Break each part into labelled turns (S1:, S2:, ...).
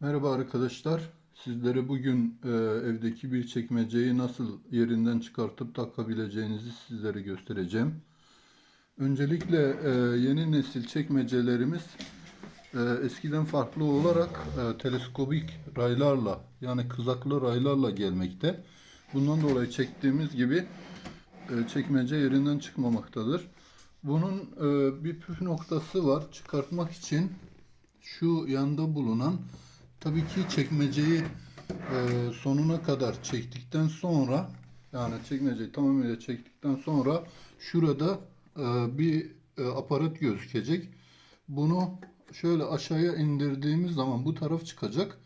S1: Merhaba arkadaşlar. Sizlere bugün e, evdeki bir çekmeceyi nasıl yerinden çıkartıp takabileceğinizi sizlere göstereceğim. Öncelikle e, yeni nesil çekmecelerimiz e, eskiden farklı olarak e, teleskobik raylarla yani kızaklı raylarla gelmekte. Bundan dolayı çektiğimiz gibi e, çekmece yerinden çıkmamaktadır. Bunun e, bir püf noktası var. Çıkartmak için şu yanda bulunan tabii ki çekmeceyi e, sonuna kadar çektikten sonra yani çekmeceyi tamamıyla çektikten sonra şurada e, bir e, aparat gözükecek. Bunu şöyle aşağıya indirdiğimiz zaman bu taraf çıkacak.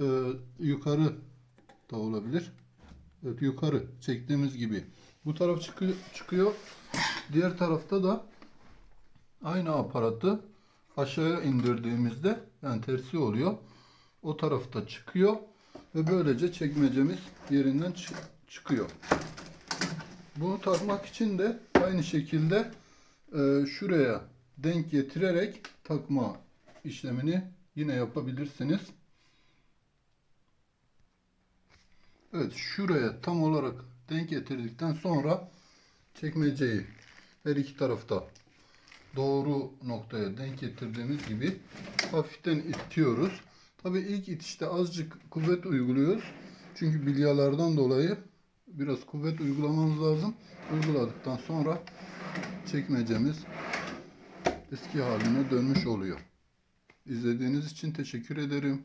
S1: E, yukarı da olabilir. Evet, yukarı çektiğimiz gibi. Bu taraf çıkıyor, çıkıyor. Diğer tarafta da aynı aparatı aşağıya indirdiğimizde yani tersi oluyor. O tarafta çıkıyor ve böylece çekmecemiz yerinden çı- çıkıyor. Bunu takmak için de aynı şekilde e, şuraya denk getirerek takma işlemini yine yapabilirsiniz. Evet şuraya tam olarak denk getirdikten sonra çekmeceyi her iki tarafta doğru noktaya denk getirdiğimiz gibi hafiften itiyoruz. Tabii ilk itişte azıcık kuvvet uyguluyoruz. Çünkü bilyalardan dolayı biraz kuvvet uygulamamız lazım. Uyguladıktan sonra çekmecemiz eski haline dönmüş oluyor. İzlediğiniz için teşekkür ederim.